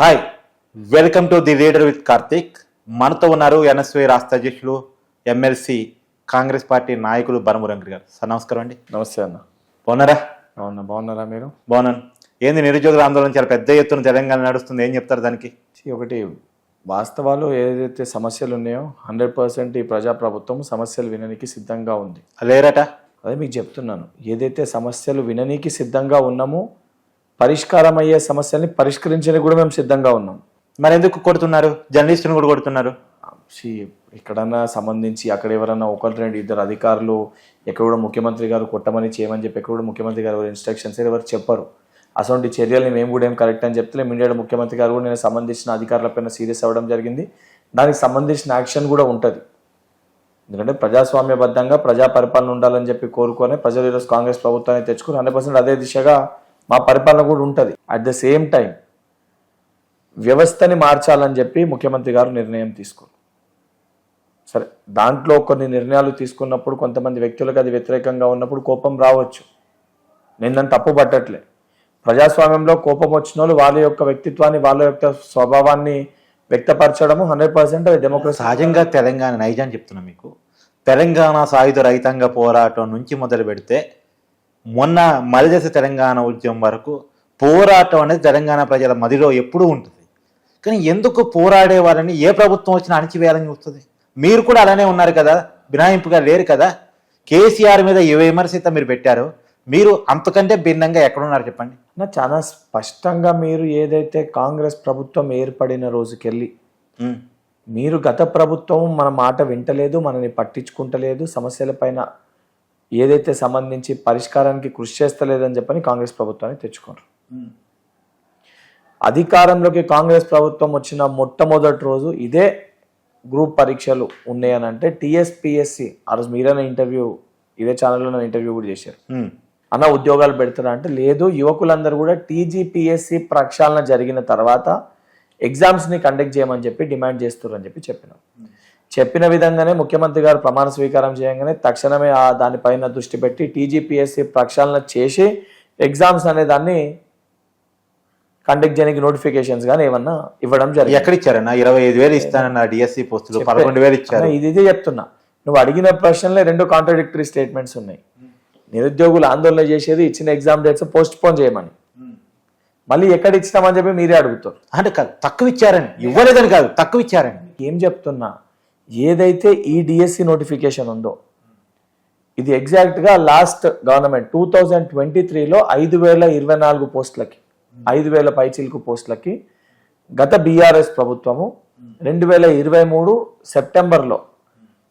Hi welcome to the leader with Karthik మనతో ఉన్నారు ఎన్ఎస్వై రాష్ట్ర అధ్యక్షులు ఎమ్మెల్సీ కాంగ్రెస్ పార్టీ నాయకులు బనమురంగడి గారు. సార్ నమస్కారం అండి. నమస్తే అన్న. బాగున్నారా? అవునా బాగున్నారా మీరు? బాగున్నాను. ఏంది నిరుద్యోగుల ఆందోళన చాలా పెద్ద ఎత్తున తెలంగాణ నడుస్తుంది. ఏం చెప్తారు దానికి? ఒకటి వాస్తవాలు ఏదైతే సమస్యలు ఉన్నాయో హండ్రెడ్ పర్సెంట్ ఈ ప్రజాప్రభుత్వం సమస్యలు విననికి సిద్ధంగా ఉంది. లేరట? అదే మీకు చెప్తున్నాను. ఏదైతే సమస్యలు విననీకి సిద్ధంగా ఉన్నామో పరిష్కారం అయ్యే సమస్యల్ని పరిష్కరించడానికి కూడా మేము సిద్ధంగా ఉన్నాం. మరి ఎందుకు కొడుతున్నారు? జర్నలిస్టులను కూడా కొడుతున్నారు. ఎక్కడన్నా సంబంధించి అక్కడ ఎవరన్నా ఒకరు రెండు ఇద్దరు అధికారులు ఎక్కడ కూడా ముఖ్యమంత్రి గారు కొట్టమని చేయమని చెప్పి ఎక్కడ కూడా ముఖ్యమంత్రి గారు ఇన్స్ట్రక్షన్స్ ఎవరు చెప్పరు. అటువంటి చర్యల్ని మేము కూడా ఏం కరెక్ట్ అని చెప్తే ఇమీడియట్ ముఖ్యమంత్రి గారు కూడా నేను సంబంధించిన అధికారులపైన సీరియస్ అవ్వడం జరిగింది. దానికి సంబంధించిన యాక్షన్ కూడా ఉంటుంది. ఎందుకంటే ప్రజాస్వామ్యబద్ధంగా ప్రజా పరిపాలన ఉండాలని చెప్పి కోరుకొని ప్రజలు ఈరోజు కాంగ్రెస్ ప్రభుత్వాన్ని తెచ్చుకుని హండ్రెడ్ పర్సెంట్ అదే దిశగా మా పరిపాలన కూడా ఉంటుంది. అట్ ద సేమ్ టైం వ్యవస్థని మార్చాలని చెప్పి ముఖ్యమంత్రి గారు నిర్ణయం తీసుకున్నారు సరే దాంట్లో కొన్ని నిర్ణయాలు తీసుకున్నప్పుడు కొంతమంది వ్యక్తులకు అది వ్యతిరేకంగా ఉన్నప్పుడు కోపం రావచ్చు. నేను దాన్ని తప్పు పట్టట్లే ప్రజాస్వామ్యంలో కోపం వచ్చిన వాళ్ళు వాళ్ళ యొక్క వ్యక్తిత్వాన్ని వాళ్ళ యొక్క స్వభావాన్ని వ్యక్తపరచడము హండ్రెడ్ పర్సెంట్ డెమోక్రసీ సహజంగా తెలంగాణ నైజాన్ని చెప్తున్నా మీకు. తెలంగాణ సాయుధ రైతాంగ పోరాటం నుంచి మొదలు పెడితే మొన్న మలిదశ తెలంగాణ ఉద్యమం వరకు పోరాటం అనేది తెలంగాణ ప్రజల మదిలో ఎప్పుడూ ఉంటుంది. కానీ ఎందుకు పోరాడే వాళ్ళని ఏ ప్రభుత్వం వచ్చినా అణిచివేయాలని చూస్తుంది? మీరు కూడా అలానే ఉన్నారు కదా? బినాయింపుగా లేరు కదా? కేసీఆర్ మీద ఏ విమర్శిత మీరు పెట్టారు? మీరు అంతకంటే భిన్నంగా ఎక్కడున్నారు చెప్పండి. నా చాలా స్పష్టంగా మీరు ఏదైతే కాంగ్రెస్ ప్రభుత్వం ఏర్పడిన రోజుకెళ్ళి మీరు గత ప్రభుత్వం మన మాట వింటలేదు మనని పట్టించుకుంటలేదు సమస్యలపైన ఏదైతే సంబంధించి పరిష్కారానికి కృషి చేస్తలేదని చెప్పని కాంగ్రెస్ ప్రభుత్వాన్ని తెచ్చుకోరు అధికారంలోకి కాంగ్రెస్ ప్రభుత్వం వచ్చిన మొట్టమొదటి రోజు ఇదే గ్రూప్ పరీక్షలు ఉన్నాయని అంటే టీఎస్పిఎస్సి ఆ రోజు మీరైనా ఇంటర్వ్యూ ఇదే ఛానల్లో నా ఇంటర్వ్యూ కూడా చేశారు. అన్న ఉద్యోగాలు పెడతారా అంటే లేదు యువకులందరూ కూడా టీజీపీఎస్సి ప్రక్షాళన జరిగిన తర్వాత ఎగ్జామ్స్ని కండక్ట్ చేయమని చెప్పి డిమాండ్ చేస్తున్నారు అని చెప్పి చెప్పినాం. చెప్పిన విధంగానే ముఖ్యమంత్రి గారు ప్రమాణ స్వీకారం చేయగానే తక్షణమే ఆ దానిపైన దృష్టి పెట్టి టీజీపీఎస్సి ప్రక్షాళన చేసి ఎగ్జామ్స్ అనే దాన్ని కండక్ట్ చేయడానికి నోటిఫికేషన్స్ కానీ ఏమన్నా ఇవ్వడం జరిగింది. ఎక్కడ ఇచ్చారన్నా ఇరవై ఐదు వేలు ఇస్తానన్న డిఎస్సి పోస్టులు పదకొండు వేలు ఇచ్చారు. ఇది ఇదే చెప్తున్నా. నువ్వు అడిగిన ప్రశ్నలే రెండు కాంట్రడిక్టరీ స్టేట్మెంట్స్ ఉన్నాయి. నిరుద్యోగులు ఆందోళన చేసేది ఇచ్చిన ఎగ్జామ్ డేట్స్ పోస్ట్ పోన్ చేయమని. మళ్ళీ ఎక్కడ ఇచ్చినామని చెప్పి మీరే అడుగుతారు. అంటే తక్కువ ఇచ్చారని ఇవ్వలేదని కాదు తక్కువ ఇచ్చారని ఏం చెప్తున్నా? ఏదైతే ఈ డిఎస్సి నోటిఫికేషన్ ఉందో ఇది ఎగ్జాక్ట్గా last government two thousand twenty త్రీలో ఐదు వేల ఇరవై నాలుగు పోస్టులకి ఐదు వేల పైచిలుకు పోస్టులకి గత బీఆర్ఎస్ ప్రభుత్వము రెండు వేల ఇరవై మూడు సెప్టెంబర్లో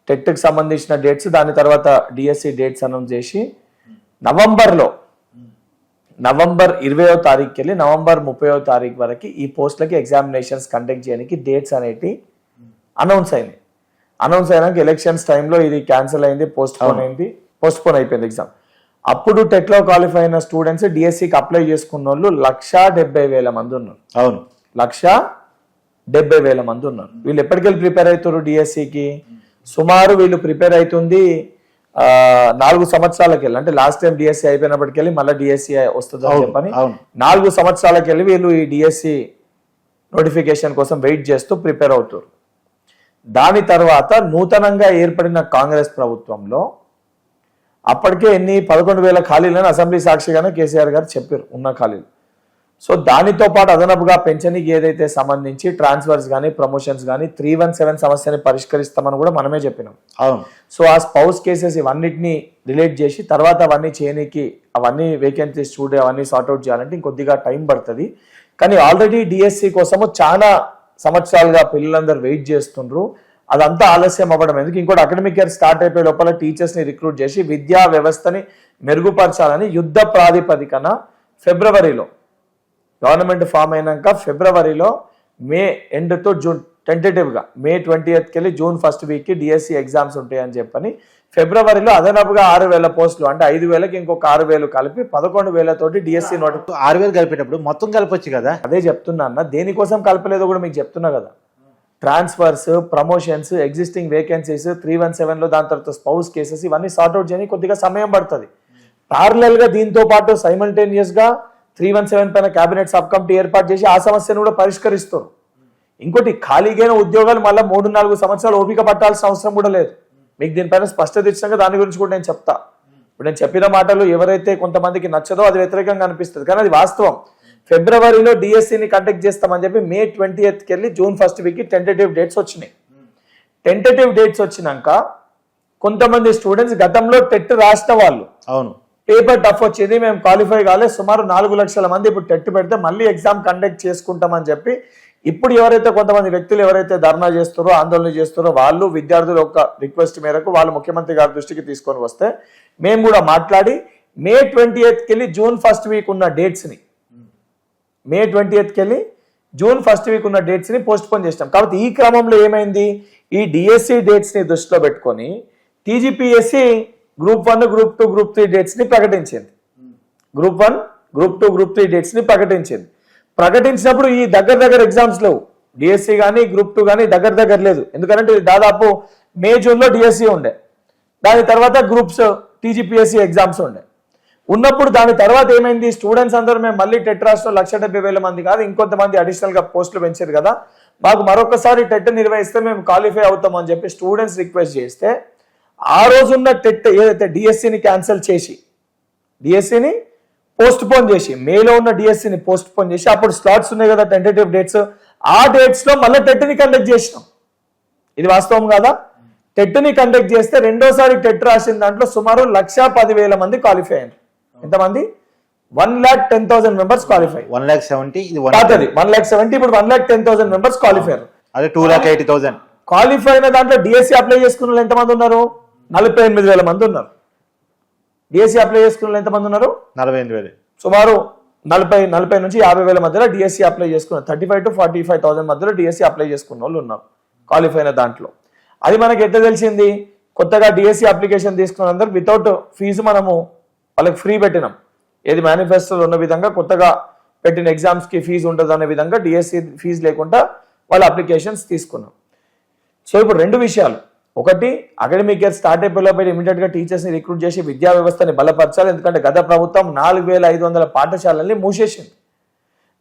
టెట్కి సంబంధించిన డేట్స్ దాని తర్వాత డిఎస్సి డేట్స్ అనౌన్స్ చేసి నవంబర్లో నవంబర్ ఇరవయో తారీఖుకి వెళ్ళి నవంబర్ ముప్పైవ తారీఖు వరకు ఈ పోస్టులకి ఎగ్జామినేషన్స్ కండక్ట్ చేయడానికి డేట్స్ అనేటి అనౌన్స్ అయింది అనౌన్స్ అయినాక ఎలక్షన్స్ టైంలో ఇది క్యాన్సిల్ అయింది పోస్ట్ పోన్ అయింది పోస్ట్ పోన్ అయిపోయింది ఎగ్జామ్ అప్పుడు టెట్లో క్వాలిఫై అయిన స్టూడెంట్స్ డిఎస్సికి అప్లై చేసుకున్న వాళ్ళు లక్షా డెబ్బై వేల మంది ఉన్నారు. అవును. లక్ష డెబ్బై వేల మంది ఉన్నారు. వీళ్ళు ఎప్పటికెళ్ళి ప్రిపేర్ అవుతారు డిఎస్సికి సుమారు వీళ్ళు ప్రిపేర్ అవుతుంది ఆ, నాలుగు సంవత్సరాలకి వెళ్ళి అంటే లాస్ట్ టైం డిఎస్సి అయిపోయినప్పటికెళ్ళి మళ్ళీ డిఎస్సి వస్తుంది అని చెప్పని నాలుగు సంవత్సరాలకి వెళ్ళి వీళ్ళు ఈ డిఎస్సి నోటిఫికేషన్ కోసం వెయిట్ చేస్తూ ప్రిపేర్ అవుతారు. దాని తర్వాత నూతనంగా ఏర్పడిన కాంగ్రెస్ ప్రభుత్వంలో అప్పటికే ఎన్ని పదకొండు వేల ఖాళీలను అసెంబ్లీ సాక్షిగానే కేసీఆర్ గారు చెప్పారు ఉన్న ఖాళీలు. సో దానితో పాటు అదనపుగా పెన్షన్కి ఏదైతే సంబంధించి ట్రాన్స్ఫర్స్ కానీ ప్రమోషన్స్ కానీ త్రీ వన్ సెవెన్ సమస్యని పరిష్కరిస్తామని కూడా మనమే చెప్పినాం. అవును. సో ఆ స్పౌస్ కేసెస్ ఇవన్నిటిని రిలేట్ చేసి తర్వాత అవన్నీ చేయనీకి అవన్నీ వేకెన్సీస్ చూడే అవన్నీ సార్ట్అవుట్ చేయాలంటే ఇంకొద్దిగా టైం పడుతుంది. కానీ ఆల్రెడీ డిఎస్సి కోసము చాలా సంవత్సరాలుగా పిల్లలందరూ వెయిట్ చేస్తుండ్రు. అదంతా ఆలస్యం అవ్వడం. ఎందుకు? ఇంకోటి అకాడమిక్ ఇయర్ స్టార్ట్ అయిపోయే లోపల టీచర్స్ని రిక్రూట్ చేసి విద్యా వ్యవస్థని మెరుగుపరచాలని యుద్ధ ప్రాతిపదికన ఫిబ్రవరిలో గవర్నమెంట్ ఫామ్ అయినాక ఫిబ్రవరిలో మే ఎండ్తో జూన్ టెంటేటివ్గా మే ట్వంటీ ఎయిత్కి వెళ్ళి జూన్ ఫస్ట్ వీక్కి డిఎస్సి ఎగ్జామ్స్ ఉంటాయని చెప్పని ఫిబ్రవరిలో అదనపుగా ఆరు వేల పోస్టులు అంటే ఐదు వేలకి ఇంకొక ఆరు వేలు కలిపి పదకొండు వేలతోటి డిఎస్సి నోటి ఆరు వేలు కలిపేటప్పుడు మొత్తం కలపొచ్చు కదా? అదే చెప్తున్నా అన్న. దేనికోసం కలపలేదో కూడా మీకు చెప్తున్నా కదా. Transfers promotions existing vacancies three one సెవెన్లో దాని తర్వాత స్పౌస్ కేసెస్ ఇవన్నీ సార్ట్అవుట్ చేయడానికి కొద్దిగా సమయం పడుతుంది. ప్యారలల్గా దీంతో పాటు simultaneous గా త్రీ వన్ సెవెన్ పైన కేబినెట్ సబ్ కమిటీ ఏర్పాటు చేసి ఆ సమస్యను కూడా పరిష్కరిస్తారు. ఇంకోటి ఖాళీగైన ఉద్యోగాలు మళ్ళీ మూడు నాలుగు సంవత్సరాలు ఓపిక పట్టాల్సిన అవసరం కూడా లేదు. మీకు దీనిపైన స్పష్టత ఇచ్చినాక దాని గురించి కూడా నేను చెప్తా. ఇప్పుడు నేను చెప్పిన మాటలు ఎవరైతే కొంతమందికి నచ్చదో అది వ్యతిరేకంగా అనిపిస్తుంది. కానీ అది వాస్తవం. ఫిబ్రవరిలో డిఎస్సిని కండక్ట్ చేస్తామని చెప్పి మే ట్వంటీ ఎయిత్కి వెళ్ళి జూన్ ఫస్ట్ వీక్కి టెంటేటివ్ డేట్స్ వచ్చినాయి. టెంటేటివ్ డేట్స్ వచ్చినాక కొంతమంది స్టూడెంట్స్ గతంలో టెట్ రాసిన వాళ్ళు. అవును. పేపర్ టఫ్ వచ్చింది మేము క్వాలిఫై కాలేదు సుమారు నాలుగు లక్షల మంది ఇప్పుడు టెట్ పెడితే మళ్ళీ ఎగ్జామ్ కండక్ట్ చేసుకుంటామని చెప్పి ఇప్పుడు ఎవరైతే కొంతమంది వ్యక్తులు ఎవరైతే ధర్నా చేస్తారో ఆందోళన చేస్తారో వాళ్ళు విద్యార్థుల యొక్క రిక్వెస్ట్ మేరకు వాళ్ళు ముఖ్యమంత్రి గారి దృష్టికి తీసుకొని వస్తే మేము కూడా మాట్లాడి మే ట్వంటీ ఎయిత్కి వెళ్ళి జూన్ ఫస్ట్ వీక్ ఉన్న డేట్స్ని మే ట్వంటీ ఎయిత్కి వెళ్ళి జూన్ ఫస్ట్ వీక్ ఉన్న డేట్స్ని పోస్ట్పోన్ చేసినాం. కాబట్టి ఈ క్రమంలో ఏమైంది? ఈ డిఎస్సి డేట్స్ని దృష్టిలో పెట్టుకొని TGPSC group one group two group three డేట్స్ని ప్రకటించింది. Group one group two group three డేట్స్ని ప్రకటించింది. ప్రకటించినప్పుడు ఈ దగ్గర దగ్గర ఎగ్జామ్స్ లేవు. డిఎస్సి కానీ గ్రూప్ టూ కానీ దగ్గర దగ్గర లేదు. ఎందుకంటే దాదాపు మే జూన్లో డిఎస్సి ఉండే. దాని తర్వాత గ్రూప్స్ టీజీపీఎస్సి ఎగ్జామ్స్ ఉండే. ఉన్నప్పుడు దాని తర్వాత ఏమైంది? స్టూడెంట్స్ అందరూ మేము మళ్ళీ టెట్ రాష్ట్రం లక్ష డెబ్బై వేల మంది కాదు ఇంకొంతమంది అడిషనల్గా పోస్టులు పెంచారు కదా. మాకు మరొకసారి టెట్ నిర్వహిస్తే మేము క్వాలిఫై అవుతాం అని చెప్పి స్టూడెంట్స్ రిక్వెస్ట్ చేస్తే ఆ రోజున్న టెట్ ఏదైతే డిఎస్సిని క్యాన్సిల్ చేసి డిఎస్సిని పోస్ట్ పోన్ చేసి మేలో ఉన్న డిఎస్సిని పోస్ట్ పోన్ చేసి అప్పుడు స్లాట్స్ ఉన్నాయి కదా టెంటేటివ్ డేట్స్ ఆ డేట్స్లో మళ్ళీ టెట్ని కండక్ట్ చేసినాం. ఇది వాస్తవం కాదా? టెట్ని కండక్ట్ చేస్తే రెండోసారి టెట్ రాసిన దాంట్లో సుమారు లక్ష పదివేల మంది క్వాలిఫై అయ్యారు ఎంతమంది? One lakh ten thousand members qualify one lakh seventy ఇది వన్ కాదు వన్ ల్యాక్ సెవెంటీ ఇప్పుడు one lakh ten thousand members qualify అదే two lakh eighty thousand. Qualify అయిన దాంట్లో డిఎస్సి అప్లై చేసుకున్న వాళ్ళు ఎంతమంది ఉన్నారు? నలభై ఎనిమిది వేల మంది ఉన్నారు. డిఎస్సి అప్లై చేసుకున్న వాళ్ళు ఎంతమంది ఉన్నారు? నలభై ఎనిమిది వేలు. సుమారు నలభై నలభై నుంచి యాభై వేల మధ్యలో డిఎస్సి అప్లై చేసుకున్నారు thirty five to forty five thousand మధ్యలో డిఎస్సి అప్లై చేసుకున్న వాళ్ళు ఉన్నారు క్వాలిఫై అయిన దాంట్లో. అది మనకి ఎట్లా తెలిసింది? కొత్తగా డిఎస్సి అప్లికేషన్ తీసుకున్న అందరు వితౌట్ ఫీజు మనము వాళ్ళకి ఫ్రీ పెట్టినాం. ఏది మేనిఫెస్టోలో ఉన్న విధంగా కొత్తగా పెట్టిన ఎగ్జామ్స్కి ఫీజు ఉండదు అనే విధంగా డిఎస్సి ఫీజు లేకుండా వాళ్ళ అప్లికేషన్స్ తీసుకున్నాం. సో ఇప్పుడు రెండు విషయాలు. ఒకటి అకాడమిక్ ఇయర్ స్టార్ట్ అయిపోయిన ఇమీడియట్గా టీచర్స్ని రిక్రూట్ చేసి విద్యా వ్యవస్థని బలపరచాలి. ఎందుకంటే గత ప్రభుత్వం నాలుగు వేల ఐదు వందల పాఠశాలల్ని మూసేసింది.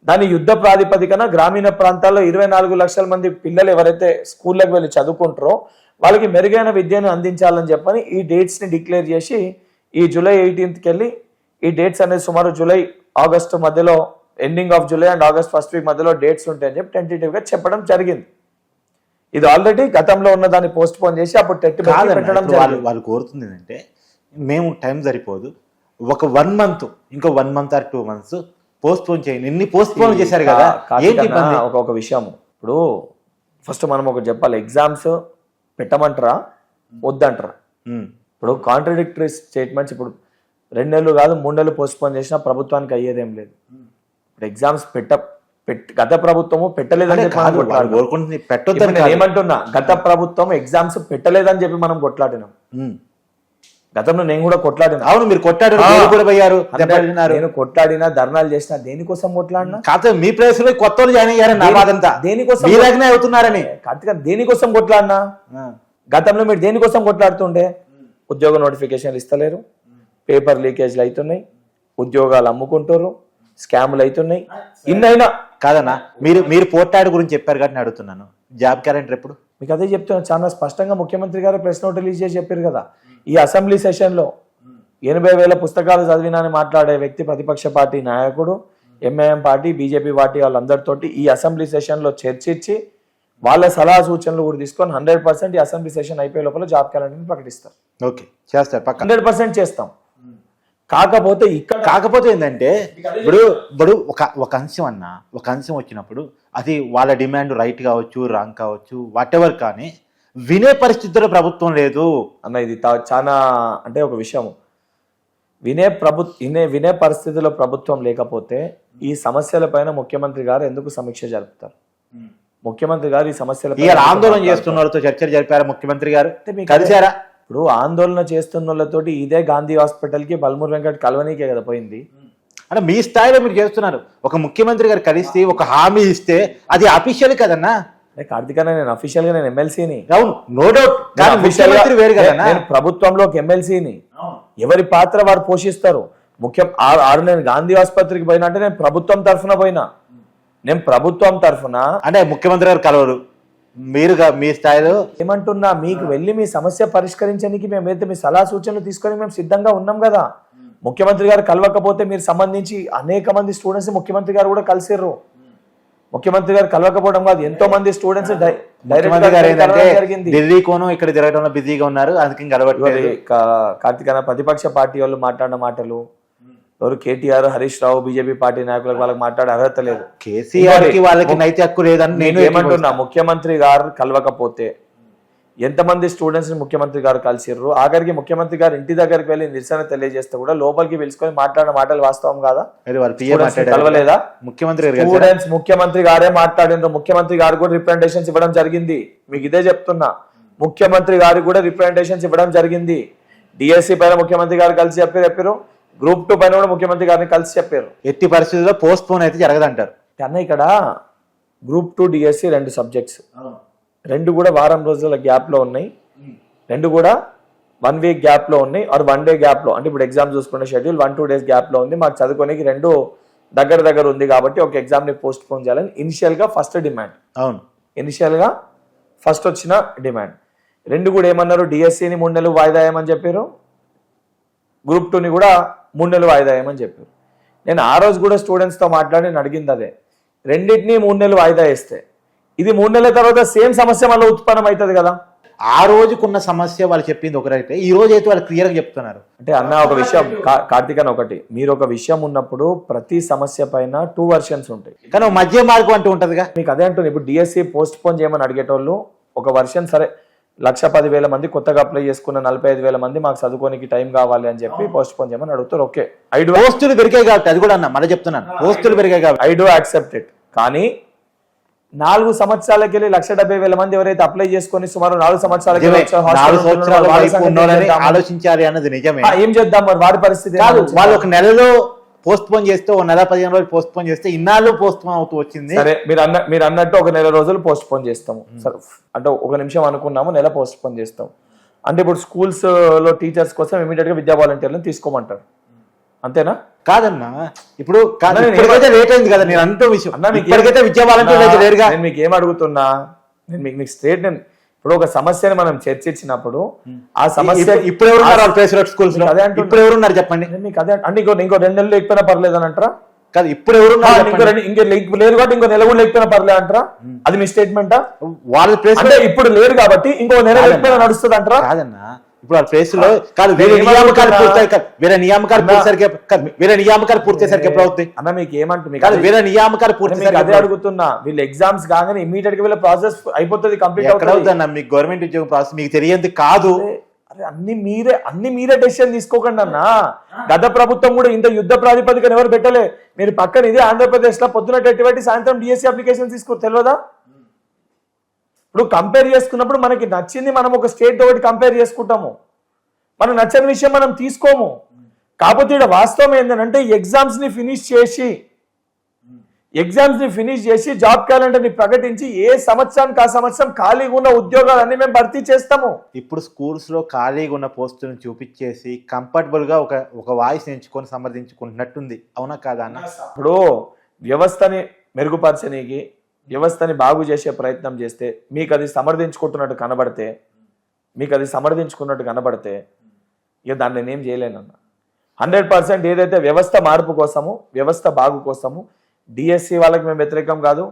దాని యుద్ధ ప్రాతిపదికన గ్రామీణ ప్రాంతాల్లో ఇరవై నాలుగు లక్షల మంది పిల్లలు ఎవరైతే స్కూళ్ళకి వెళ్ళి చదువుకుంటారో వాళ్ళకి మెరుగైన విద్యను అందించాలని చెప్పని ఈ డేట్స్ని డిక్లేర్ చేసి ఈ జూలై ఎయిటీన్త్కి వెళ్ళి ఈ డేట్స్ అనేది సుమారు జూలై ఆగస్టు మధ్యలో ending of July and August first week మధ్యలో డేట్స్ ఉంటాయని చెప్పి టెంటేటివ్గా చెప్పడం జరిగింది. ఇది ఆల్రెడీ గతంలో ఉన్న దాన్ని పోస్ట్ పోన్ చేసి అప్పుడు టెట్ పెట్టడం వాళ్ళు వాళ్ళు కోరుతుంది ఏంటంటే మేము టైం సరిపోదు. ఒక వన్ మంత్ ఇంకో one month or two months postpone చేయండి. ఇన్ని పోస్ట్ పోన్ చేశారు కదా ఏంటి ఒక ఒక విషయం. ఇప్పుడు ఫస్ట్ మనం ఒకటి చెప్పాలి ఎగ్జామ్స్ పెట్టమంటారా? వద్దంటారా? ఇప్పుడు కాంట్రడిక్టరీ స్టేట్మెంట్స్ ఇప్పుడు రెండు నెలలు కాదు మూడు నెలలు పోస్ట్ పోన్ చేసినా ప్రభుత్వానికి అయ్యేదేం లేదు. ఇప్పుడు ఎగ్జామ్స్ పెట్ట పెట్ గత ప్రభుత్వము పెట్టలేదని చెప్పి మనం పెట్టొద్దని. ఏమంటున్నా గత ప్రభుత్వం ఎగ్జామ్స్ పెట్టలేదని చెప్పి మనం కొట్లాడినాం. గతంలో నేను కూడా కొట్లాడినా. అవును మీరు దెబ్బతిన్నారు నేను కొట్లాడినా ధర్నాలు చేసినా దేనికోసం కొట్లాడినా? కాకపోతే మీ ప్లేస్లో కొత్త జాయిన్ అయ్యారని నా బాధంతా. దేనికోసం మీలాగనే అవుతున్నారని. కార్తీక దేనికోసం కొట్లాడినా. గతంలో మీరు దేనికోసం కొట్లాడుతుండే? ఉద్యోగ నోటిఫికేషన్లు ఇస్తలేరు. పేపర్ లీకేజ్లు అవుతున్నాయి. ఉద్యోగాలు అమ్ముకుంటారు స్కాములు అవుతున్నాయి. ఇన్నైనా కాదన్నా మీరు మీరు పోర్టాడ్ గురించి చెప్పారు కాబట్టి నేను అడుగుతున్నాను. జాబ్ క్యాలెండర్ ఎప్పుడు? మీకు అదే చెప్తున్నా చాలా స్పష్టంగా ముఖ్యమంత్రి గారు ప్రెస్ నోట్ రిలీజ్ చేసి చెప్పారు కదా. ఈ అసెంబ్లీ సెషన్లో ఎనభై వేల పుస్తకాలు చదివినాని మాట్లాడే వ్యక్తి ప్రతిపక్ష పార్టీ నాయకుడు ఎంఐఎం పార్టీ బీజేపీ పార్టీ వాళ్ళందరితోటి ఈ అసెంబ్లీ సెషన్లో చర్చించి వాళ్ళ సలహా సూచనలు కూడా తీసుకొని హండ్రెడ్ పర్సెంట్ ఈ అసెంబ్లీ సెషన్ అయిపోయే లోపల జాబ్ క్యాలెండర్ని ప్రకటిస్తారు. ఓకే చేస్తారు పక్క. హండ్రెడ్ పర్సెంట్ చేస్తాం. కాకపోతే ఇక్కడ కాకపోతే ఏంటంటే ఇప్పుడు ఇప్పుడు ఒక ఒక అంశం అన్న ఒక అంశం వచ్చినప్పుడు అది వాళ్ళ డిమాండ్ రైట్ కావచ్చు రాంగ్ కావచ్చు వాట్ ఎవర్ కానీ వినే పరిస్థితిలో ప్రభుత్వం లేదు. అన్న ఇది చాలా అంటే ఒక విషయం వినే ప్రభు వినే వినే పరిస్థితిలో ప్రభుత్వం లేకపోతే ఈ సమస్యల పైన ముఖ్యమంత్రి గారు ఎందుకు సమీక్ష జరుపుతారు? ముఖ్యమంత్రి గారు ఈ సమస్యల ఆందోళన చేస్తున్న వాళ్ళతో చర్చలు జరిపారు ముఖ్యమంత్రి గారు? కలిశారా? ఇప్పుడు ఆందోళన చేస్తున్న వాళ్ళతోటి ఇదే గాంధీ హాస్పిటల్కి బల్మూర్ వెంకట్ కల్వనీకే కదా పోయింది. అంటే మీ స్థాయిలో మీరు చేస్తున్నారు. ఒక ముఖ్యమంత్రి గారు కలిసి ఒక హామీ ఇస్తే అది అఫీషియల్ కదన్నా? కార్తిక్ నేను అఫీషియల్గా నేను ఎమ్మెల్సీని. అవును నో డౌట్. ముఖ్యమంత్రి వేరు కదన్నా? నేను ప్రభుత్వంలో ఒక ఎమ్మెల్సీని ఎవరి పాత్ర వారు పోషిస్తారు? ముఖ్యం ఆరు నేను గాంధీ ఆసుపత్రికి పోయినా అంటే నేను ప్రభుత్వం తరఫున పోయినా. నేను ప్రభుత్వం తరఫున అంటే ముఖ్యమంత్రి గారు కలవరు. మీరుగా మీ స్థాయిలో ఏమంటున్నా మీకు వెళ్ళి మీ సమస్య పరిష్కరించడానికి మేమైతే మీ సలహా సూచనలు తీసుకొని మేము సిద్ధంగా ఉన్నాం కదా. ముఖ్యమంత్రి గారు కలవకపోతే మీరు సంబంధించి అనేక మంది స్టూడెంట్స్ ముఖ్యమంత్రి గారు కూడా కలిసిర్రు. ముఖ్యమంత్రి గారు కలవకపోవడం కాదు ఎంతో మంది స్టూడెంట్స్ ఢిల్లీ కోను ఇక్కడ తిరగడంలో బిజీగా ఉన్నారు అందుకే కలవట్లేదు. కార్తీక్ ప్రతిపక్ష పార్టీ వాళ్ళు మాట్లాడిన మాటలు ఎవరు KTR Harish Rao BJP party నాయకులకు వాళ్ళకి మాట్లాడే అర్హత లేదు. కేసీఆర్ వాళ్ళకి నైతిక హక్కు లేదని నేను నేను ఏమంటున్నా? ముఖ్యమంత్రి గారు కలవకపోతే ఎంతమంది స్టూడెంట్స్ని ముఖ్యమంత్రి గారు కలిసిర్రు? ఆఖరికి ముఖ్యమంత్రి గారు ఇంటి దగ్గరికి వెళ్ళి నిరసన తెలియజేస్తే కూడా లోపలికి పిలుచుకొని మాట్లాడిన మాటలు వాస్తవం కాదా? కలవలేదా? ముఖ్యమంత్రి గారు? స్టూడెంట్స్ ముఖ్యమంత్రి గారే మాట్లాడినారు ముఖ్యమంత్రి గారు కూడా రిప్రజెంటేషన్స్ ఇవ్వడం జరిగింది. మీకు ఇదే చెప్తున్నా. ముఖ్యమంత్రి గారికి కూడా రిప్రజెంటేషన్స్ ఇవ్వడం జరిగింది. డిఎస్సి పైన ముఖ్యమంత్రి గారు కలిసి చెప్పారు చెప్పారు గ్రూప్ టూ పైన కూడా ముఖ్యమంత్రి గారిని కలిసి చెప్పారు. ఎట్టి పరిస్థితుల్లో పోస్ట్ పోన్ అయితే జరగదంటారు. అన్న ఇక్కడ గ్రూప్ టూ డిఎస్సి రెండు సబ్జెక్ట్స్. రెండు కూడా వారం రోజుల గ్యాప్లో ఉన్నాయి రెండు కూడా వన్ వీక్ గ్యాప్లో ఉన్నాయి. ఆర్ వన్ డే గ్యాప్లో అంటే ఇప్పుడు ఎగ్జామ్ చూసుకునే షెడ్యూల్ వన్ టూ డేస్ గ్యాప్లో ఉంది. మాకు చదువుకోనికి రెండు దగ్గర దగ్గర ఉంది కాబట్టి ఒక ఎగ్జామ్ని పోస్ట్ పోన్ చేయాలని ఇనిషియల్గా ఫస్ట్ డిమాండ్. అవును. ఇనిషియల్గా ఫస్ట్ వచ్చిన డిమాండ్. రెండు కూడా ఏమన్నారు? డిఎస్సిని మూడు నెలలు వాయిదా వేయమని చెప్పారు. గ్రూప్ టూని కూడా మూడు నెలలు వాయిదా వేయమని చెప్పారు. నేను ఆ రోజు కూడా స్టూడెంట్స్తో మాట్లాడి నేను అడిగింది అదే. రెండింటిని మూడు నెలలు వాయిదా వేస్తే ఇది మూడు నెలల తర్వాత సేమ్ సమస్య మళ్ళీ ఉత్పన్నం అవుతుంది కదా? ఆ రోజుకున్న సమస్య వాళ్ళు చెప్పింది ఒకరైతే ఈ రోజు అయితే వాళ్ళు క్లియర్గా చెప్తున్నారు. అంటే అన్న ఒక విషయం కార్తీక్ అన్న ఒకటి. మీరు ఒక విషయం ఉన్నప్పుడు ప్రతి సమస్య పైన టూ వర్షన్స్ ఉంటాయి. కానీ మధ్య మార్గం అంటూ ఉంటదిగా. మీకు అదే అంటుంది ఇప్పుడు డిఎస్సి పోస్ట్ పోన్ చేయమని అడిగేటోళ్ళు ఒక వర్షన్ సరే లక్ష పది వేల మంది కొత్తగా అప్లై చేసుకున్న నలభై ఐదు వేల మంది మాకు చదువుకోనికి టైం కావాలి అని చెప్పి పోస్ట్ పోన్ చేయమని అడుగుతారు. ఓకే ఐ డు పోస్టులు పెరిగాయి కాబట్టి అది కూడా అన్న మళ్ళీ చెప్తున్నాను. పోస్టులు పెరిగాయి కాబట్టి. ఐ డూ యాక్సెప్ట్ ఇట్ కానీ నాలుగు సంవత్సరాలకి వెళ్ళి లక్ష డెబ్బై వేల మంది ఎవరైతే అప్లై చేసుకొని సుమారు నాలుగు సంవత్సరాలకి? ఆలోచించాలి అన్నది నిజమే. ఆ, ఏం చేద్దాం మరి? వారి పరిస్థితి? వాళ్ళు ఒక నెలలో పోస్ట్ పోన్ చేస్తే ఒక నెల పదిహేను రోజులు పోస్ట్ పోన్ చేస్తే ఇన్నాళ్ళు పోస్ట్ పోన్ అవుతూ వచ్చింది. సరే మీరు అన్న మీరు అన్నట్టు ఒక నెల రోజులు పోస్ట్ పోన్ చేస్తాము సరే అంటే ఒక నిమిషం అనుకున్నాము నెల పోస్ట్ పోన్ చేస్తాం అంటే ఇప్పుడు స్కూల్స్లో టీచర్స్ కోసం ఇమీడియట్గా విద్యా వాలంటీర్లను తీసుకోమంటారు. అంతేనా? కాదన్నా ఇప్పుడు లేట్ అయింది కదా నేను అంటూ విషయం. ఇప్పటికైతే విద్యా వాలంటీర్లు అయితే లేరుగా. నేను మీకు ఏం అడుగుతున్నా? నేను మీకు మీకు స్ట్రేట్ నేను ఇప్పుడు ఒక సమస్యని మనం చర్చించినప్పుడు ఆ సమస్య ఇప్పుడు- ఎవరున్నారు స్కూల్స్ అదే అంటున్నా. ఇప్పుడు ఎవరున్నారు చెప్పండి మీకు అదే అంటే ఇంకో ఇంకో రెండు నెలలు లేకపోయినా పర్లేదు అని అంటారా? కాదు ఇప్పుడు ఎవరున్నారు ఇంకో లేదు కాబట్టి ఇంకో నెల కూడా లేకపోయినా పర్లేదు అంటారా? అది మీ స్టేట్మెంటా వాళ్ళ ప్లేస్ అంటే ఇప్పుడు లేరు కాబట్టి ఇంకో నెల లేకపోయినా నడుస్తుంది అంటారా కాదన్నా. ఇప్పుడు వాళ్ళ ప్లేస్లో కాదు వేరే నియామకాలు? పూర్తయి వేరే నియామకాలు పూర్తసరికి వేరే నియామకాలు పూర్తయ్యేసరికి ఎప్పుడు అవుతాయి అన్న మీకు ఏమంటు మీకు కాదు వేరే నియామకాలు పూర్తయ్యేసరికి అదే అడుగుతున్నా. వీళ్ళు ఎగ్జామ్స్ కాగానే ఇమీడియట్గా వీళ్ళ ప్రాసెస్ అయిపోతుంది కంప్లీట్ అవుతుంది. అవుతుందన్న మీకు గవర్నమెంట్ ఉద్యోగం ప్రాసెస్ మీకు తెలియంది కాదు. అరే అన్ని మీరే అన్ని మీరే డెసిషన్ తీసుకోకండి అన్న. గత ప్రభుత్వం కూడా ఇంత యుద్ధ ప్రాతిపదికన ఎవరు పెట్టలే. మీరు పక్కన ఇది ఆంధ్రప్రదేశ్లో పొద్దున టెట్టి సాయంత్రం డిఎస్సి అప్లికేషన్ తీసుకో తెలియదా? ఇప్పుడు కంపేర్ చేసుకున్నప్పుడు మనకి నచ్చింది మనం ఒక స్టేట్ ఒకటి కంపేర్ చేసుకుంటాము. మనకు నచ్చని విషయం మనం తీసుకోము. కాకపోతే ఇక్కడ వాస్తవం ఏంటంటే ఎగ్జామ్స్ని ఫినిష్ చేసి ఎగ్జామ్స్ని ఫినిష్ చేసి జాబ్ క్యాలెండర్ని ప్రకటించి ఏ సంవత్సరానికి ఆ సంవత్సరం ఖాళీగా ఉన్న ఉద్యోగాలన్నీ మేము భర్తీ చేస్తాము. ఇప్పుడు స్కూల్స్లో ఖాళీగా ఉన్న పోస్టులను చూపించేసి కంఫర్టబుల్గా ఒక ఒక వాయిస్ ఎంచుకొని సమర్థించుకుంటున్నట్టుంది అవునా కాదా అన్న? ఇప్పుడు వ్యవస్థని మెరుగుపరచనీకి వ్యవస్థని బాగు చేసే ప్రయత్నం చేస్తే మీకు అది సమర్థించుకుంటున్నట్టు కనబడితే మీకు అది సమర్థించుకున్నట్టు కనబడితే ఇక దాన్ని నేనేం చేయలేనన్న హండ్రెడ్ పర్సెంట్ ఏదైతే వ్యవస్థ మార్పు కోసము వ్యవస్థ బాగు కోసము డిఎస్సి వాళ్ళకి మేము వ్యతిరేకం కాదు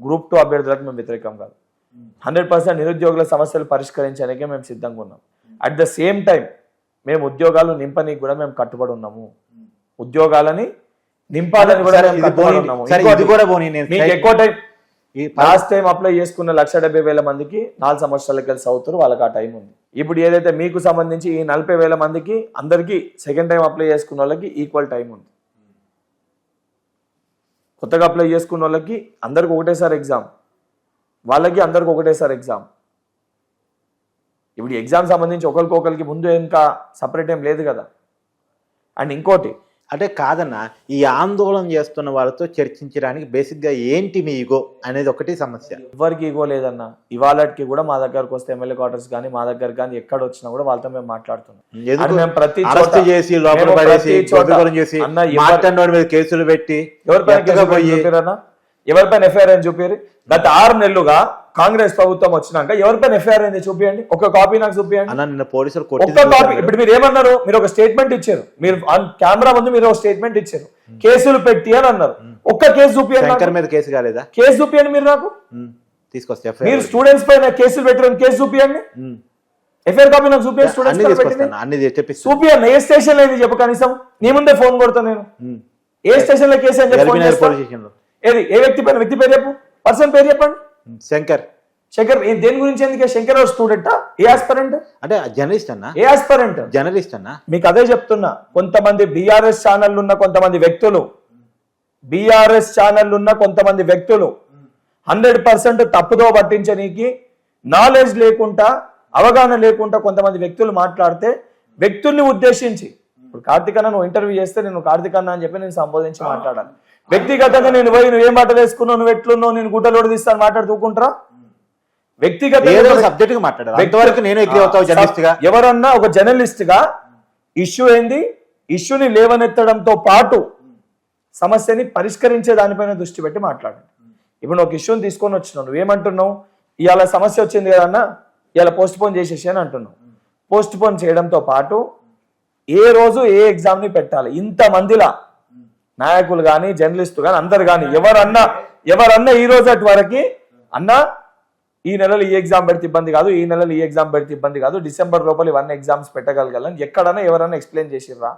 గ్రూప్ టూ అభ్యర్థులకు మేము వ్యతిరేకం కాదు. హండ్రెడ్ పర్సెంట్ నిరుద్యోగుల సమస్యలు పరిష్కరించడానికే మేము సిద్ధంగా ఉన్నాం. అట్ ద సేమ్ టైం మేము ఉద్యోగాలు నింపనీకి కూడా మేము కట్టుబడి ఉన్నాము. ఉద్యోగాలని నింపాలని కూడా మేము కట్టుబడి ఉన్నాము. ఎక్కువ టైం ఈ లాస్ట్ టైం అప్లై చేసుకున్న లక్ష డెబ్బై వేల మందికి నాలుగు సంవత్సరాలకు కలిసి అవుతారు వాళ్ళకి ఆ టైం ఉంది. ఇప్పుడు ఏదైతే మీకు సంబంధించి ఈ నలభై వేల మందికి అందరికీ సెకండ్ టైం అప్లై చేసుకున్న వాళ్ళకి ఈక్వల్ టైం ఉంది. కొత్తగా అప్లై చేసుకున్న వాళ్ళకి అందరికి ఒకటేసారి ఎగ్జామ్ వాళ్ళకి అందరికి ఒకటేసారి ఎగ్జామ్ ఇప్పుడు ఎగ్జామ్ సంబంధించి ఒకరికొకరికి ముందు ఇంకా సపరేట్ ఏం లేదు కదా. అండ్ ఇంకోటి అంటే కాదన్న ఈ ఆందోళన చేస్తున్న వాళ్ళతో చర్చించడానికి బేసిక్గా ఏంటి మీ ఈగో అనేది ఒకటి సమస్య. ఎవరికి ఈగో లేదన్న ఇవాళకి కూడా మా దగ్గరకు వస్తే ఎమ్మెల్యే క్వార్టర్స్ కానీ మా దగ్గర కానీ ఎక్కడ వచ్చినా కూడా వాళ్ళతో మేము మాట్లాడుతున్నాం. ప్రతి చోట- అరెస్ట్ చేసి లోపల పడేసి చేసి మీద కేసులు పెట్టి ఎవరిపైన పోయి ఎవరిపైన ఎఫ్ఐఆర్ అని చూపారు గత ఆరు నెలలుగా కాంగ్రెస్ ప్రభుత్వం వచ్చినాక ఎవరిపైన ఎఫ్ఐఆర్ అయింది చూపియండి. ఒక కాపీ నాకు చూపియండి. పోలీసులు ఒక్క కాపీ ఇప్పుడు మీరు ఏమన్నారు? మీరు ఒక స్టేట్మెంట్ ఇచ్చారు. మీరు కెమెరా ముందు మీరు ఒక స్టేట్మెంట్ ఇచ్చారు. కేసులు పెట్టి అని అన్నారు. ఒక్క కేసు చూపియండి. మీద కేసు కాలేదా? కేసు చూపియండి మీరు నాకు. తీసుకొస్తే మీరు స్టూడెంట్స్ పైన కేసులు పెట్టిన కేసు చూపియండి. ఎఫ్ఐఆర్ కాపీ నాకు స్టూడెంట్స్ అన్ని తెప్పిస్తాను చూపియండి ఏ స్టేషన్లో అయింది చెప్పు కనీసం. నీ ముందే ఫోన్ కొడతా నేను. ఏ స్టేషన్లో కేసు అని చెప్పి ఏది? ఏ వ్యక్తి పైన వ్యక్తి పేరు చెప్పు. పర్సన్ పేరు చెప్పండి. శంకర్. శంకర్ ఏ- దేని గురించి ఎందుకే శంకర్ స్టూడెంట్ ఏ ఆస్పరెంట్ అంటే జర్నలిస్ట్ అన్న? ఏ ఆస్పరెంట్ జర్నలిస్ట్ అన్న? మీకు అదే చెప్తున్నా. కొంతమంది బీఆర్ఎస్ ఛానల్ ఉన్న కొంతమంది వ్యక్తులు. బీఆర్ఎస్ ఛానల్ ఉన్న కొంతమంది వ్యక్తులు. హండ్రెడ్ పర్సెంట్ తప్పుదో పట్టించనీకి నాలెడ్జ్ లేకుండా అవగాహన లేకుండా కొంతమంది వ్యక్తులు మాట్లాడితే వ్యక్తుల్ని ఉద్దేశించి ఇప్పుడు కార్తీక్ అన్న నువ్వు ఇంటర్వ్యూ చేస్తే నేను కార్తీక్ అన్న అని చెప్పి నేను సంబోధించి మాట్లాడాలి. వ్యక్తిగతంగా నేను పోయి నువ్వు ఏం బట్టలు వేసుకున్నావు? నువ్వు ఎట్లున్నావు? నేను గుడ్డలోడు తీస్తాను మాట్లాడుతూకుంటారా వ్యక్తిగతంగా ఏదో సబ్జెక్ట్గా మాట్లాడారు అంతవరకు నేను ఎగ్రీ అవుతావు జర్నలిస్ట్గా ఎవరన్నా ఒక జర్నలిస్ట్గా ఇష్యూ ఏంది? ఇష్యూని లేవనెత్తడంతో పాటు సమస్యని పరిష్కరించే దానిపైన దృష్టి పెట్టి మాట్లాడండి. ఇప్పుడు ఒక ఇష్యూని తీసుకొని వచ్చినావు. నువ్వేమంటున్నావు? ఇవాళ సమస్య వచ్చింది కదన్నా ఇవాళ పోస్ట్ పోన్ చేసేసి అని అంటున్నావు. పోస్ట్ పోన్ చేయడంతో పాటు ఏ రోజు ఏ ఎగ్జామ్ని పెట్టాలి? ఇంత మందిలా నాయకులు కానీ జర్నలిస్టు కానీ అందరు కానీ ఎవరన్నా ఎవరన్నా ఈ రోజు వరకు అన్నా ఈ నెలలో ఈ ఎగ్జామ్ పెడితే ఇబ్బంది కాదు ఈ నెలలో ఈ ఎగ్జామ్ పెడితే ఇబ్బంది కాదు డిసెంబర్ లోపల ఇవన్నీ ఎగ్జామ్స్ పెట్టగలగాలని ఎక్కడన్నా ఎవరన్నా ఎక్స్ప్లెయిన్ చేసిర్రా?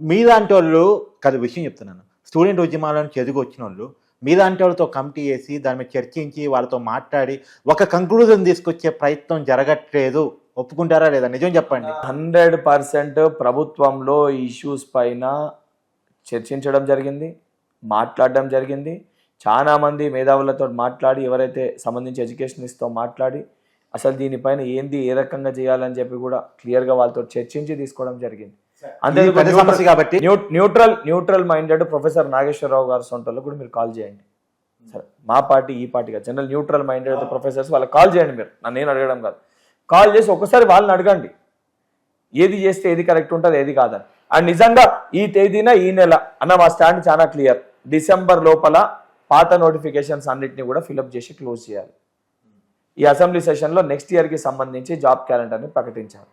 మీలాంటి వాళ్ళు కాదు విషయం చెప్తున్నాను. స్టూడెంట్ ఉద్యమాలను చదువు వచ్చిన వాళ్ళు మీలాంటి వాళ్ళతో కమిటీ వేసి దాని మీద చర్చించి వాళ్ళతో మాట్లాడి ఒక కంక్లూజన్ తీసుకొచ్చే ప్రయత్నం జరగట్లేదు. ఒప్పుకుంటారా లేదా? నిజం చెప్పండి. హండ్రెడ్ పర్సెంట్ ప్రభుత్వంలో ఇష్యూస్ పైన చర్చించడం జరిగింది మాట్లాడడం జరిగింది. చాలా మంది మేధావులతో మాట్లాడి ఎవరైతే సంబంధించి ఎడ్యుకేషనిస్ట్తో మాట్లాడి అసలు దీనిపైన ఏంది ఏ రకంగా చేయాలని చెప్పి కూడా క్లియర్గా వాళ్ళతో చర్చించి తీసుకోవడం జరిగింది. సమస్య కాబట్టి new- neutral neutral minded professor Nageswararao garu సొంటలో కూడా మీరు కాల్ చేయండి. సరే మా పార్టీ ఈ పార్టీగా జనరల్ న్యూట్రల్ మైండెడ్ ప్రొఫెసర్స్ వాళ్ళకి కాల్ చేయండి మీరు. నన్ను నేను అడగడం కాదు. కాల్ చేసి ఒకసారి వాళ్ళని అడగండి. ఏది చేస్తే ఏది కరెక్ట్ ఉంటుంది ఏది కాదని. అండ్ నిజంగా ఈ తేదీన ఈ నెల అన్న మా స్టాండ్ చాలా క్లియర్. డిసెంబర్ లోపల పాత నోటిఫికేషన్స్ అన్నిటిని కూడా ఫిలప్ చేసి క్లోజ్ చేయాలి. ఈ అసెంబ్లీ సెషన్లో నెక్స్ట్ ఇయర్కి సంబంధించి జాబ్ క్యాలెండర్ని ప్రకటించాలి.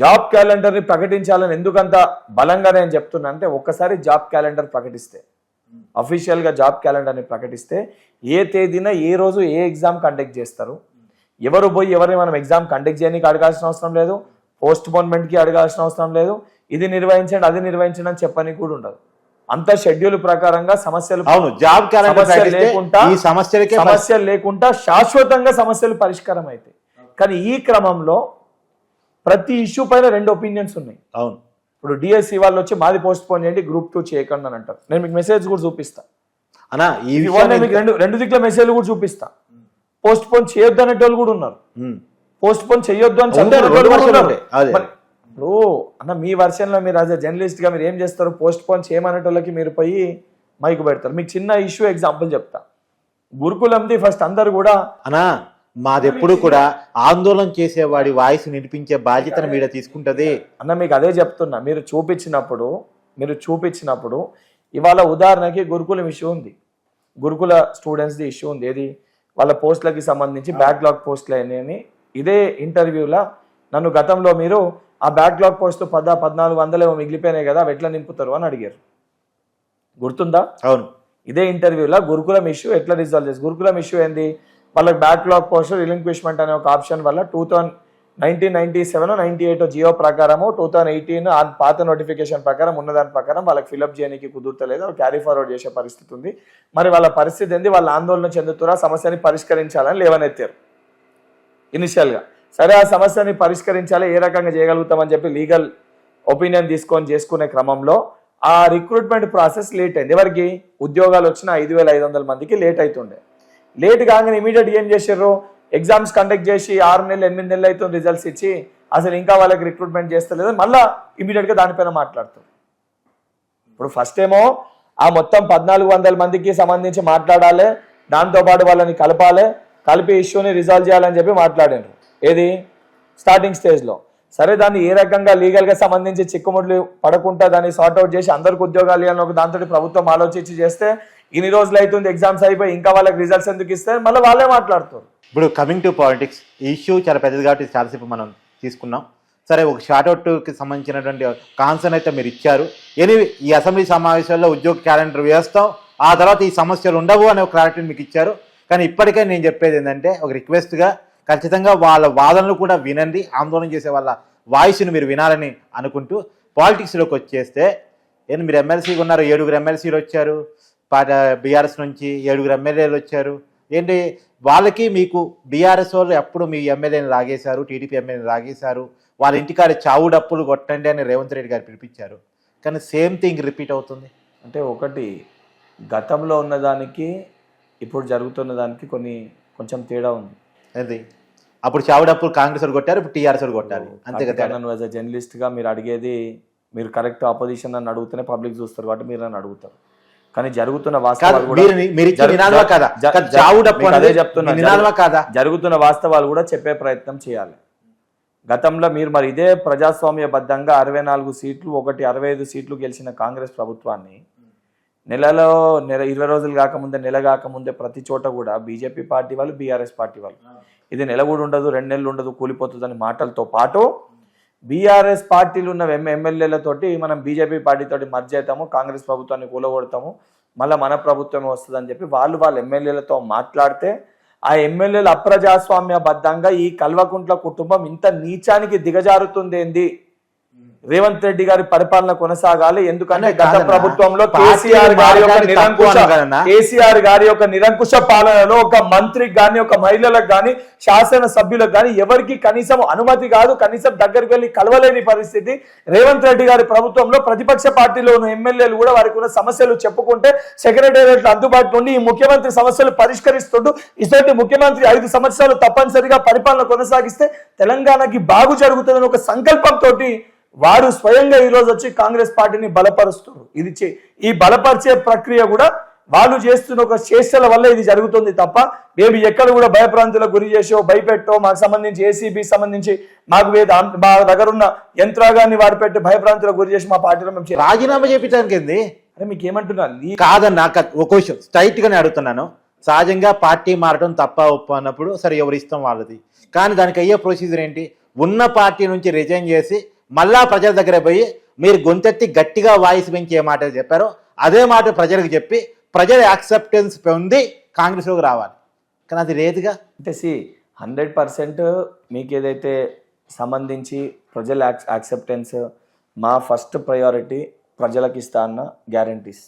జాబ్ క్యాలెండర్ని ప్రకటించాలని ఎందుకంత బలంగా నేను చెప్తున్నా అంటే ఒక్కసారి జాబ్ క్యాలెండర్ ప్రకటిస్తే అఫీషియల్గా జాబ్ క్యాలెండర్ని ప్రకటిస్తే ఏ తేదీన ఏ రోజు ఏ ఎగ్జామ్ కండక్ట్ చేస్తారు? ఎవరు పోయి ఎవరిని మనం ఎగ్జామ్ కండక్ట్ చేయడానికి అడగాల్సిన అవసరం లేదు. పోస్ట్ పోన్మెంట్కి అడగాల్సిన అవసరం లేదు. ఇది నిర్వహించండి అది నిర్వహించండి అని చెప్పని కూడా ఉండదు. అంత షెడ్యూల్ ప్రకారంగా సమస్యలు అవును జాబ్ క్యాలెండర్ లేకుండా ఈ సమస్యలకే సమస్యలు లేకుండా శాశ్వతంగా సమస్యలు పరిష్కారం అవుతాయి కానీ ఈ క్రమంలో ప్రతి ఇష్యూ పైన రెండు ఒపీనియన్స్ ఉన్నాయి. అవును. ఇప్పుడు డిఎస్సి వాళ్ళు వచ్చి మాది పోస్ట్ పోన్ చేయండి గ్రూప్ టూ చేయకండి అని అంటారు. నేను మీకు మెసేజ్ కూడా చూపిస్తా. అన్నా ఈ మీకు రెండు రెండు దిక్కుల మెసేజ్ కూడా చూపిస్తా. పోస్ట్ పోన్ చేయొద్దు అనేటోళ్ళు కూడా ఉన్నారు. పోస్ట్ పోన్ చేయొద్దు అని ఇప్పుడు అన్న మీ version లో మీరు యాజ్ జర్నలిస్ట్గా మీరు ఏం చేస్తారు? పోస్ట్ పోన్ చేయమనేటోళ్ళకి మీరు పోయి మైక్ పెడతారు. మీకు చిన్న ఇష్యూ ఎగ్జాంపుల్ చెప్తా. గురుకులంది ఫస్ట్ అందరు కూడా అనా మాదెప్పుడు కూడా ఆందోళన చేసేవాడి వాయిస్ వినిపించే బాధ్యతను మీడ తీసుకుంటది. అన్న మీకు అదే చెప్తున్నా. మీరు చూపించినప్పుడు మీరు చూపించినప్పుడు ఇవాళ ఉదాహరణకి గురుకులం ఇష్యూ ఉంది. గురుకుల స్టూడెంట్స్ది ఇష్యూ ఉంది. ఏది? వాళ్ళ పోస్టులకి సంబంధించి బ్యాక్లాగ్ పోస్టులు అని ఇదే ఇంటర్వ్యూలో నన్ను గతంలో మీరు ఆ బ్యాక్లాగ్ పోస్ట్ పద పద్నాలుగు వందలు ఏమో మిగిలిపోయినాయి కదా అవి ఎట్లా నింపుతారు అని అడిగారు. గుర్తుందా? అవును. ఇదే ఇంటర్వ్యూలో గురుకులం ఇష్యూ ఎట్లా రిజాల్వ్ చేసి గురుకులం ఇష్యూ ఏంది? వాళ్ళకి బ్యాక్లాగ్ పోస్ట్ రిలింక్విష్మెంట్ అనే ఒక ఆప్షన్ వల్ల two thousand nineteen ninety seven ninety eight GO ప్రకారము టూ థౌసండ్ ఎయిటీన్ ఆ పాత నోటిఫికేషన్ ప్రకారం ఉన్నదాని ప్రకారం వాళ్ళకి ఫిలప్ చేయడానికి కుదురుతలేదు వాళ్ళు క్యారీ ఫార్వర్డ్ చేసే పరిస్థితి ఉంది. మరి వాళ్ళ పరిస్థితి ఏంది? వాళ్ళ ఆందోళన చెందుతురా? సమస్యని పరిష్కరించాలని లేవనెత్తారు. ఇనిషియల్గా సరే ఆ సమస్యని పరిష్కరించాలి ఏ రకంగా చేయగలుగుతామని చెప్పి లీగల్ ఒపీనియన్ తీసుకొని చేసుకునే క్రమంలో ఆ రిక్రూట్మెంట్ ప్రాసెస్ లేట్ అయింది. ఎవరికి? ఉద్యోగాలు వచ్చిన ఐదు వేల ఐదు వందల మందికి లేట్ అవుతుండే లేట్ కాగానే ఇమీడియట్ ఏం చేశారు ఎగ్జామ్స్ కండక్ట్ చేసి ఆరు నెలలు ఎనిమిది నెలలు అవుతుంది రిజల్ట్స్ ఇచ్చి అసలు ఇంకా వాళ్ళకి రిక్రూట్మెంట్ చేస్తలేదు మళ్ళా ఇమీడియట్గా దానిపైన మాట్లాడుతాం ఇప్పుడు ఫస్ట్ ఏమో ఆ మొత్తం పద్నాలుగు వందల మందికి సంబంధించి మాట్లాడాలి దాంతోపాటు వాళ్ళని కలపాలి కలిపి ఇష్యూని రిజాల్వ్ చేయాలని చెప్పి మాట్లాడారు ఏది? స్టార్టింగ్ స్టేజ్లో సరే దాన్ని ఏ రకంగా లీగల్గా సంబంధించి చిక్కుముడ్లు పడకుండా దాన్ని సార్ట్అవుట్ చేసి అందరికి ఉద్యోగాలు ఇవ్వాలని ఒక దాంతో ప్రభుత్వం ఆలోచించి చేస్తే ఇన్ని రోజులు అవుతుంది ఎగ్జామ్స్ అయిపోయి ఇంకా వాళ్ళకి రిజల్ట్స్ ఎందుకు ఇస్తే మళ్ళీ వాళ్ళే మాట్లాడుతారు. ఇప్పుడు కమింగ్ టు పాలిటిక్స్ ఈ ఇష్యూ చాలా పెద్దది కాబట్టి చాలాసేపు మనం తీసుకున్నాం. సరే ఒక షార్ట్అవుట్కి సంబంధించినటువంటి కాన్సర్న్ అయితే మీరు ఇచ్చారు. ఎనివే ఈ అసెంబ్లీ సమావేశాల్లో ఉద్యోగ క్యాలెండర్ వేస్తాం. ఆ తర్వాత ఈ సమస్యలు ఉండవు అనే ఒక క్లారిటీని మీకు ఇచ్చారు. కానీ ఇప్పటికే నేను చెప్పేది ఏంటంటే ఒక రిక్వెస్ట్గా ఖచ్చితంగా వాళ్ళ వాదనలు కూడా వినండి ఆందోళన చేసే వాళ్ళ వాయిస్ని మీరు వినాలని అనుకుంటూ పాలిటిక్స్లోకి వచ్చేస్తే ఏంటి మీరు ఎమ్మెల్సీగా ఉన్నారు ఏడుగురు ఎమ్మెల్సీలు వచ్చారు బీఆర్ఎస్ నుంచి ఏడుగురు ఎమ్మెల్యేలు వచ్చారు. ఏంటి వాళ్ళకి మీకు బీఆర్ఎస్ వాళ్ళు ఎప్పుడు మీ ఎమ్మెల్యేని లాగేశారు టీడీపీ ఎమ్మెల్యేని లాగేశారు వాళ్ళ ఇంటికాడ చావు డప్పులు కొట్టండి అని రేవంత్ రెడ్డి గారు పిలిపించారు. కానీ సేమ్ థింగ్ రిపీట్ అవుతుంది. అంటే ఒకటి గతంలో ఉన్నదానికి ఇప్పుడు జరుగుతున్న దానికి కొన్ని కొంచెం తేడా ఉంది. అది అప్పుడు చావు డప్పులు కాంగ్రెస్ వాళ్ళు కొట్టారు ఇప్పుడు టీఆర్ఎస్ వాళ్ళు కొట్టారు అంతే కదా నన్ను యాజ్ అ జర్నలిస్ట్గా మీరు అడిగేది మీరు కరెక్ట్ ఆపోజిషన్ నన్ను అడిగితేనే పబ్లిక్ చూస్తారు కాబట్టి మీరు నన్ను అడుగుతారు. కానీ జరుగుతున్న వాస్తవాలు జరుగుతున్న వాస్తవాలు కూడా చెప్పే ప్రయత్నం చేయాలి. గతంలో మీరు మరి ఇదే ప్రజాస్వామ్యబద్ధంగా అరవై నాలుగు సీట్లు ఒకటి అరవై ఐదు సీట్లు గెలిచిన కాంగ్రెస్ ప్రభుత్వాన్ని నెలలో నెల ఇరవై రోజులు కాకముందే నెల కాకముందే ప్రతి చోట కూడా బీజేపీ పార్టీ వాళ్ళు బీఆర్ఎస్ పార్టీ వాళ్ళు. ఇది నెల కూడా ఉండదు రెండు నెలలు ఉండదు కూలిపోతుంది అని మాటలతో పాటు బీఆర్ఎస్ పార్టీలు ఉన్న ఎమ్ ఎమ్మెల్యేలతోటి మనం బీజేపీ పార్టీతోటి మర్జ్ అవుతాము కాంగ్రెస్ ప్రభుత్వాన్ని కూలగొడతాము మళ్ళీ మన ప్రభుత్వమే వస్తుందని చెప్పి వాళ్ళు వాళ్ళ ఎమ్మెల్యేలతో మాట్లాడితే ఆ ఎమ్మెల్యేలు అప్రజాస్వామ్యబద్ధంగా ఈ కల్వకుంట్ల కుటుంబం ఇంత నీచానికి దిగజారుతుంది ఏంది రేవంత్ రెడ్డి గారి పరిపాలన కొనసాగాలి. ఎందుకంటే గత ప్రభుత్వంలో కేసీఆర్ గారి యొక్క నిరంకుశ? కేసీఆర్ గారి యొక్క నిరంకుశ పాలనలో ఒక మంత్రికి గాని ఒక మహిళలకు గాని శాసన సభ్యులకు గాని ఎవరికి కనీసం అనుమతి కాదు. కనీసం దగ్గరికి వెళ్ళి కలవలేని పరిస్థితి. రేవంత్ రెడ్డి గారి ప్రభుత్వంలో ప్రతిపక్ష పార్టీలో ఉన్న ఎమ్మెల్యేలు కూడా వారికి ఉన్న సమస్యలు చెప్పుకుంటే సెక్రటేరియట్ అందుబాటులో ఉండి ఈ ముఖ్యమంత్రి సమస్యలు పరిష్కరిస్తుంటూ ఇటువంటి ముఖ్యమంత్రి ఐదు సంవత్సరాలు తప్పనిసరిగా పరిపాలన కొనసాగిస్తే తెలంగాణకి బాగు జరుగుతుందని ఒక సంకల్పంతో వారు స్వయంగా ఈ రోజు వచ్చి కాంగ్రెస్ పార్టీని బలపరుస్తారు ఇది చే- ఈ బలపరిచే ప్రక్రియ కూడా వాళ్ళు చేస్తున్న ఒక చేష్టల వల్ల ఇది జరుగుతుంది తప్ప మేము ఎక్కడ కూడా భయప్రాంతులకు గురి చేసో భయపెట్టో మాకు సంబంధించి ఏసీబీ సంబంధించి మాకు మా దగ్గర ఉన్న యంత్రాంగాన్ని వాడి పెట్టి భయప్రాంతులకు గురి చేసి మా పార్టీలో మేము రాజీనామా చేయించడానికి ఏంది? అరే మీకు ఏమంటున్నారు నీ- కాదన్నా క- ఒక క్వశ్చన్. స్ట్రైట్ గానే అడుగుతున్నాను. సహజంగా పార్టీ మారడం తప్ప ఒప్పు అన్నప్పుడు సరే ఎవరి ఇష్టం వాళ్ళది. కానీ దానికి అయ్యే ప్రొసీజర్ ఏంటి? ఉన్న పార్టీ నుంచి రిజైన్ చేసి మళ్ళా ప్రజల దగ్గర పోయి మీరు గొంతెత్తి గట్టిగా వాయిస్ పెంచే మాట చెప్పారో అదే మాట ప్రజలకు చెప్పి ప్రజల యాక్సెప్టెన్స్ పొంది కాంగ్రెస్లోకి రావాలి. కానీ అది లేదుగా. అంటే సి హండ్రెడ్ పర్సెంట్ మీకు ఏదైతే సంబంధించి ప్రజల యాక్సెప్టెన్స్ మా ఫస్ట్ ప్రయారిటీ ప్రజలకు ఇస్తా అన్న గ్యారంటీస్